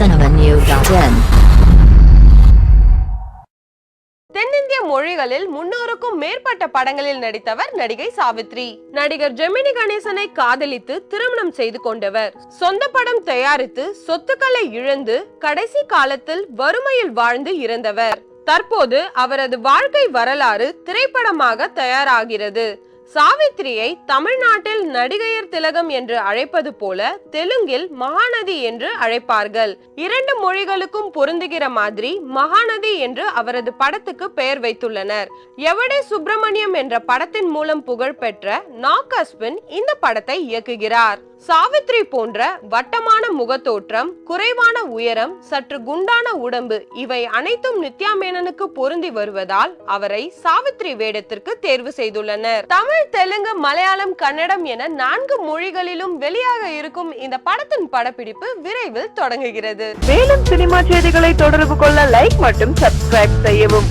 cinemanew.in தென்னிந்திய மொழிகளில் முன்னூறுக்கும் மேற்பட்ட படங்களில் நடித்தவர் நடிகை சாவித்ரி. நடிகர் ஜெமினி கணேசனை காதலித்து திருமணம் செய்து கொண்டவர். சொந்த படம் தயாரித்து சொத்துக்களை இழந்து கடைசி காலத்தில் வறுமையில் வாழ்ந்து இறந்தவர். தற்போது அவரது வாழ்க்கை வரலாறு திரைப்படமாக தயாராகிறது. சாவித்திரியை தமிழ்நாட்டில் நடிகையர் திலகம் என்று அழைப்பது போல தெலுங்கில் மகாநதி என்று அழைப்பார்கள். இரண்டு மொழிகளுக்கும் பொருந்துகிற மாதிரி மகாநதி என்று அவரது படத்துக்கு பெயர் வைத்துள்ளனர். எவடே சுப்பிரமணியம் என்ற படத்தின் மூலம் புகழ் பெற்ற நாக் இந்த படத்தை இயக்குகிறார். சாவித்ரி போன்ற வட்டமான முகத்தோற்றம் குறைவான உயரம் சற்று குண்டான உடம்பு இவை அனைத்தும் நித்யா மேனனுக்கு பொருந்தி வருவதால் அவரை சாவித்ரி வேடத்திற்கு தேர்வு செய்துள்ளனர். தமிழ் தெலுங்கு மலையாளம் கன்னடம் என நான்கு மொழிகளிலும் வெளியாக இருக்கும் இந்த படத்தின் படப்பிடிப்பு விரைவில் தொடங்குகிறது. மேலும் சினிமா செய்திகளை தொடர்பு கொள்ள லைக் மற்றும் சப்ஸ்கிரைப் செய்யவும்.